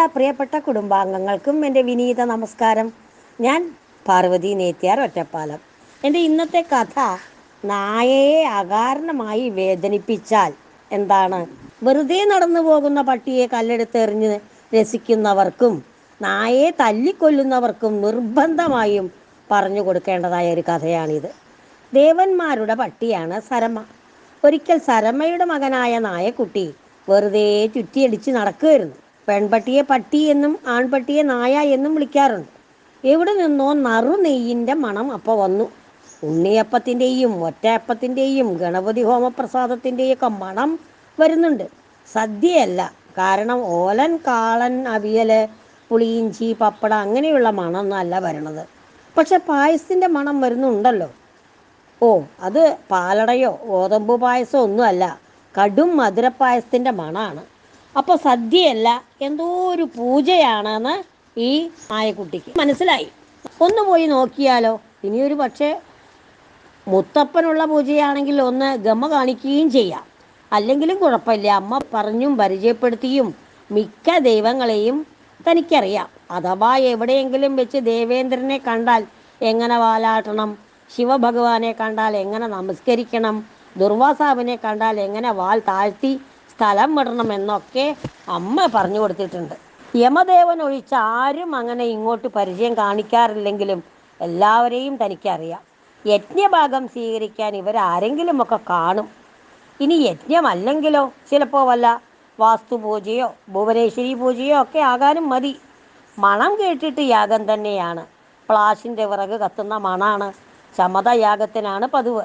എല്ലാ പ്രിയപ്പെട്ട കുടുംബാംഗങ്ങൾക്കും എന്റെ വിനീത നമസ്കാരം. ഞാൻ പാർവതി നേത്യാർ ഒറ്റപ്പാലം. എന്റെ ഇന്നത്തെ കഥ നായയെ അകാരണമായി വേദനിപ്പിച്ചാൽ എന്താണ്? വെറുതെ നടന്നു പോകുന്ന പട്ടിയെ കല്ലെടുത്തെറിഞ്ഞ് രസിക്കുന്നവർക്കും നായയെ തല്ലിക്കൊല്ലുന്നവർക്കും നിർബന്ധമായും പറഞ്ഞു കൊടുക്കേണ്ടതായ ഒരു കഥയാണിത്. ദേവന്മാരുടെ പട്ടിയാണ് സരമ. ഒരിക്കൽ സരമയുടെ മകനായ നായക്കുട്ടി വെറുതെ ചുറ്റിയടിച്ച് നടക്കുകയായിരുന്നു പെൺപട്ടിയെ പട്ടി എന്നും ആൺപട്ടിയെ നായ എന്നും വിളിക്കാറുണ്ട്. എവിടെ നിന്നോ നറു നെയ്യിന്റെ മണം അപ്പോൾ വന്നു. ഉണ്ണിയപ്പത്തിന്റെയും ഒറ്റയപ്പത്തിന്റെയും ഗണപതി ഹോമപ്രസാദത്തിന്റെയൊക്കെ മണം വരുന്നുണ്ട്. സദ്യയല്ല കാരണം ഓലൻ കാളൻ അവിയൽ പുളിയിഞ്ചി പപ്പട അങ്ങനെയുള്ള മണമൊന്നുമല്ല വരണത്. പക്ഷെ പായസത്തിന്റെ മണം വരുന്നുണ്ടല്ലോ. ഓ അത് പാലടയോ ഗോതമ്പ് പായസമോ ഒന്നുമല്ല കടും മധുരപ്പായസത്തിന്റെ മണമാണ്. അപ്പോൾ സദ്യയല്ല എന്തോ ഒരു പൂജയാണെന്ന് ഈ നായക്കുട്ടിക്ക് മനസ്സിലായി. ഒന്ന് പോയി നോക്കിയാലോ? ഇനിയൊരു പക്ഷേ മുത്തപ്പനുള്ള പൂജയാണെങ്കിൽ ഒന്ന് ഗമ കാണിക്കുകയും ചെയ്യാം. അല്ലെങ്കിലും കുഴപ്പമില്ല. അമ്മ പറഞ്ഞും പരിചയപ്പെടുത്തിയും മിക്ക ദൈവങ്ങളെയും തനിക്കറിയാം. അഥവാ എവിടെയെങ്കിലും വെച്ച് ദേവേന്ദ്രനെ കണ്ടാൽ എങ്ങനെ വാലാട്ടണം? ശിവഭഗവാനെ കണ്ടാൽ എങ്ങനെ നമസ്കരിക്കണം? ദുർവാസാവിനെ കണ്ടാൽ എങ്ങനെ വാൽ താഴ്ത്തി സ്ഥലം വിടണമെന്നൊക്കെ അമ്മ പറഞ്ഞു കൊടുത്തിട്ടുണ്ട്. യമദേവൻ ഒഴിച്ച് ആരും അങ്ങനെ ഇങ്ങോട്ട് പരിചയം കാണിക്കാറില്ലെങ്കിലും എല്ലാവരെയും തനിക്കറിയാം. യജ്ഞഭാഗം സ്വീകരിക്കാൻ ഇവരാരെങ്കിലുമൊക്കെ കാണും. ഇനി യജ്ഞമല്ലെങ്കിലോ ചിലപ്പോൾ വല്ല വാസ്തുപൂജയോ ഭുവനേശ്വരി പൂജയോ ഒക്കെ ആകാനും മതി. മണം കേട്ടിട്ട് യാഗം തന്നെയാണ്. പ്ലാശിന്റെ വിറക് കത്തുന്ന മണാണ്. ചമതയാഗത്തിനാണ് പതിവ്.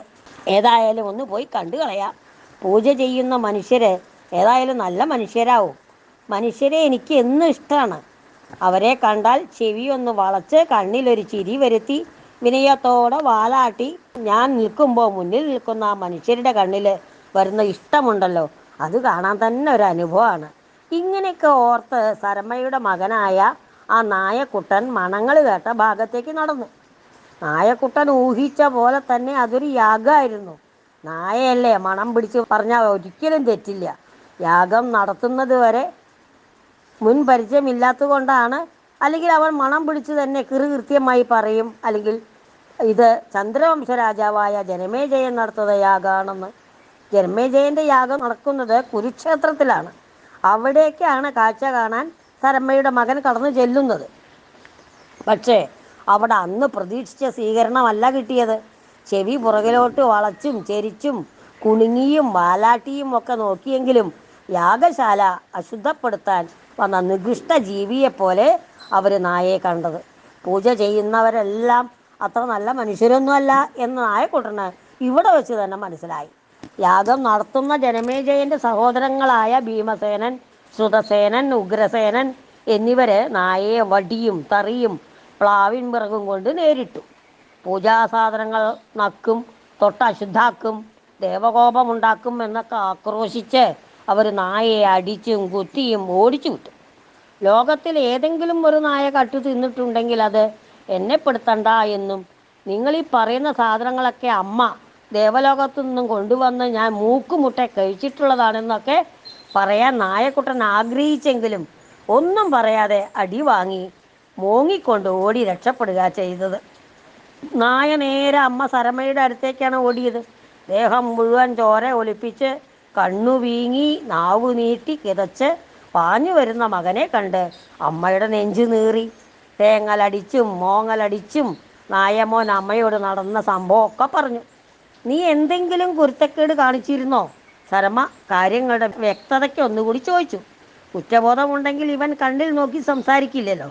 ഏതായാലും ഒന്ന് പോയി കണ്ടു കളയാം പൂജ ചെയ്യുന്ന മനുഷ്യര് ഏതായാലും നല്ല മനുഷ്യരാവും. മനുഷ്യരെ എനിക്ക് എന്നും ഇഷ്ടമാണ്. അവരെ കണ്ടാൽ ചെവി ഒന്ന് വളച്ച് കണ്ണിലൊരു ചിരി വരുത്തി വിനയത്തോടെ വാലാട്ടി ഞാൻ നിൽക്കുമ്പോൾ മുന്നിൽ നിൽക്കുന്ന ആ മനുഷ്യരുടെ കണ്ണിൽ വരുന്ന ഇഷ്ടമുണ്ടല്ലോ. അത് കാണാൻ തന്നെ ഒരു അനുഭവമാണ്. ഇങ്ങനെയൊക്കെ ഓർത്ത് സരമയുടെ മകനായ ആ നായക്കുട്ടൻ മണങ്ങൾ കേട്ട ഭാഗത്തേക്ക് നടന്നു. നായക്കുട്ടൻ ഊഹിച്ച പോലെ തന്നെ അതൊരു യാഗമായിരുന്നു നായയല്ലേ മണം പിടിച്ച് പറഞ്ഞാൽ ഒരിക്കലും തെറ്റില്ല. യാഗം നടത്തുന്നത് വരെ മുൻ പരിചയമില്ലാത്തത് കൊണ്ടാണ് അല്ലെങ്കിൽ അവൻ മണം പിടിച്ച് തന്നെ കൃത്യമായി പറയും. അല്ലെങ്കിൽ ഇത് ചന്ദ്രവംശ രാജാവായ ജനമേജയൻ നടത്തുന്ന യാഗമാണെന്ന് ജനമേജയന്റെ യാഗം നടക്കുന്നത് കുരുക്ഷേത്രത്തിലാണ്. അവിടേക്കാണ് കാഴ്ച കാണാൻ സരമ്മയുടെ മകൻ കടന്നു ചെല്ലുന്നത്. പക്ഷേ അവിടെ അന്ന് പ്രതീക്ഷിച്ച സ്വീകരണമല്ല കിട്ടിയത്. ചെവി പുറകിലോട്ട് വളച്ചും ചെരിച്ചും കുണുങ്ങിയും വാലാട്ടിയും ഒക്കെ നോക്കിയെങ്കിലും യാഗശാല അശുദ്ധപ്പെടുത്താൻ വന്ന നികൃഷ്ട ജീവിയെപ്പോലെ അവർ നായയെ കണ്ടത്. പൂജ ചെയ്യുന്നവരെല്ലാം അത്ര നല്ല മനുഷ്യരൊന്നുമല്ല എന്ന് നായക്കുട്ടന് ഇവിടെ വെച്ച് തന്നെ മനസ്സിലായി. യാഗം നടത്തുന്ന ജനമേജയന്റെ സഹോദരങ്ങളായ ഭീമസേനൻ ശ്രുതസേനൻ ഉഗ്രസേനൻ എന്നിവര് നായയെ വടിയും തറിയും പ്ലാവിൻ പിറകും കൊണ്ട് നേരിട്ടു. പൂജാസാധനങ്ങൾ നക്കും തൊട്ട് അശുദ്ധാക്കും ദേവകോപമുണ്ടാക്കും എന്നൊക്കെ ആക്രോശിച്ച് അവർ നായയെ അടിച്ചും കുത്തിയും ഓടിച്ചു വിട്ടു. ലോകത്തിൽ ഏതെങ്കിലും ഒരു നായ കട്ടു തിന്നിട്ടുണ്ടെങ്കിൽ അത് എന്നെപ്പെടുത്തണ്ട എന്നും നിങ്ങൾ ഈ പറയുന്ന സാധനങ്ങളൊക്കെ അമ്മ ദേവലോകത്തു നിന്നും കൊണ്ടുവന്ന് ഞാൻ മൂക്കുമുട്ട കഴിച്ചിട്ടുള്ളതാണെന്നൊക്കെ പറയാൻ നായക്കുട്ടൻ ആഗ്രഹിച്ചെങ്കിലും ഒന്നും പറയാതെ അടി വാങ്ങി മോങ്ങിക്കൊണ്ട് ഓടി രക്ഷപ്പെടുക ചെയ്തത്. നായ നേരെ അമ്മ സരമയുടെ അടുത്തേക്കാണ് ഓടിയത്. ദേഹം മുഴുവൻ ചോര ഒലിപ്പിച്ച് കണ്ണു വീങ്ങി നാവു നീട്ടി കിതച്ച് പാഞ്ഞു വരുന്ന മകനെ കണ്ട് അമ്മയുടെ നെഞ്ചു നീറി. തേങ്ങലടിച്ചും മോങ്ങലടിച്ചും നായമോൻ അമ്മയോട് നടന്ന സംഭവമൊക്കെ പറഞ്ഞു. നീ എന്തെങ്കിലും കുരുത്തക്കേട് കാണിച്ചിരുന്നോ? ശരമ കാര്യങ്ങളുടെ വ്യക്തതയ്ക്ക് ഒന്നുകൂടി ചോദിച്ചു. കുറ്റബോധമുണ്ടെങ്കിൽ ഇവൻ കണ്ണിൽ നോക്കി സംസാരിക്കില്ലല്ലോ.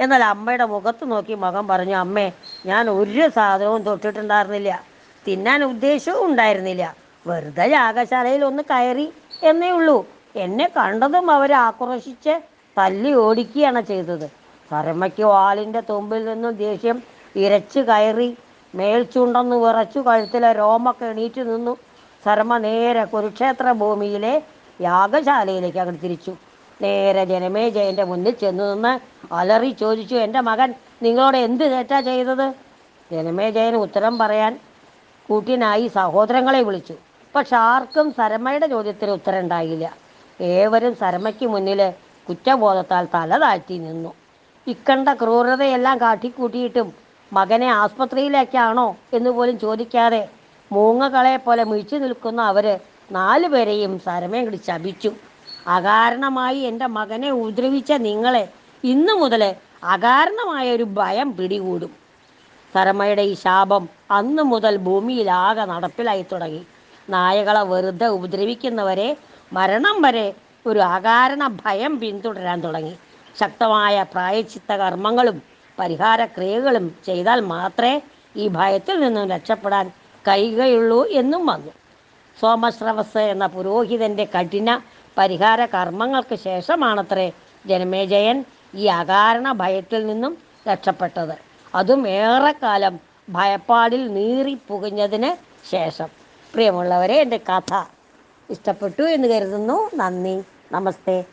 എന്നാൽ അമ്മയുടെ മുഖത്ത് നോക്കി മകൻ പറഞ്ഞു അമ്മേ ഞാൻ ഒരു സാധനവും തൊട്ടിട്ടുണ്ടായിരുന്നില്ല. തിന്നാൻ ഉദ്ദേശവും ഉണ്ടായിരുന്നില്ല. വെറുതെ യാഗശാലയിൽ ഒന്ന് കയറി എന്നേ ഉള്ളൂ. എന്നെ കണ്ടതും അവർ ആക്രോശിച്ച് തല്ലി ഓടിക്കുകയാണ് ചെയ്തത്. പരമയ്ക്ക് വാളിന്റെ തുമ്പിൽ നിന്നും ദേഷ്യം ഇരച്ചു കയറി മേൽച്ചുണ്ടെന്ന് വിറച്ചു കഴുത്തിലെ രോമൊക്കെ എണീറ്റ് നിന്നു. ശർമ്മ നേരെ കുരുക്ഷേത്ര ഭൂമിയിലെ യാഗശാലയിലേക്ക് അങ്ങോട്ട് തിരിച്ചു. നേരെ ജനമേജയന്റെ മുന്നിൽ ചെന്നു നിന്ന് അലറി ചോദിച്ചു എന്റെ മകൻ നിങ്ങളോട് എന്ത് തെറ്റാ ചെയ്തത്? ജനമേജയന് ഉത്തരം പറയാൻ കൂട്ടിനായി സഹോദരങ്ങളെ വിളിച്ചു. പക്ഷെ ആർക്കും സരമയുടെ ചോദ്യത്തിന് ഉത്തരം ഉണ്ടായില്ല. ഏവരും സരമയ്ക്ക് മുന്നിൽ കുറ്റബോധത്താൽ തല താഴ്ത്തി നിന്നു. ഇക്കണ്ട ക്രൂരതയെല്ലാം കാട്ടിക്കൂട്ടിയിട്ടും മകനെ ആസ്പത്രിയിലേക്കാണോ എന്ന് പോലും ചോദിക്കാതെ മൂങ്ങകളെ പോലെ മിഴിച്ചു നിൽക്കുന്ന അവർ നാലു പേരെയും നാലുപേരെയും സരമേങ്ങടി ശപിച്ചു അകാരണമായി എന്റെ മകനെ ഉപദ്രവിച്ച നിങ്ങളെ ഇന്നു മുതൽ അകാരണമായ ഒരു ഭയം പിടികൂടും. സരമയുടെ ഈ ശാപം അന്നു മുതൽ ഭൂമിയിലാകെ നടപ്പിലായി തുടങ്ങി. നായകളെ വെറുതെ ഉപദ്രവിക്കുന്നവരെ മരണം വരെ ഒരു അകാരണ ഭയം പിന്തുടരാൻ തുടങ്ങി. ശക്തമായ പ്രായച്ചിത്ത കർമ്മങ്ങളും പരിഹാര ക്രിയകളും ചെയ്താൽ മാത്രമേ ഈ ഭയത്തിൽ നിന്നും രക്ഷപ്പെടാൻ കഴിയുകയുള്ളൂ എന്നും വന്നു. സോമശ്രവസ് എന്ന പുരോഹിതന്റെ കഠിന പരിഹാര കർമ്മങ്ങൾക്ക് ശേഷമാണത്രേ ജനമേജയൻ ഈ അകാരണ ഭയത്തിൽ നിന്നും രക്ഷപ്പെട്ടത്. അതും ഏറെക്കാലം ഭയപ്പാടിൽ നീറി പുകഞ്ഞതിന് ശേഷം. പ്രിയമുള്ളവരെ എന്റെ കഥ ഇഷ്ടപ്പെട്ടു എന്ന് കരുതുന്നു. നന്ദി. നമസ്തേ.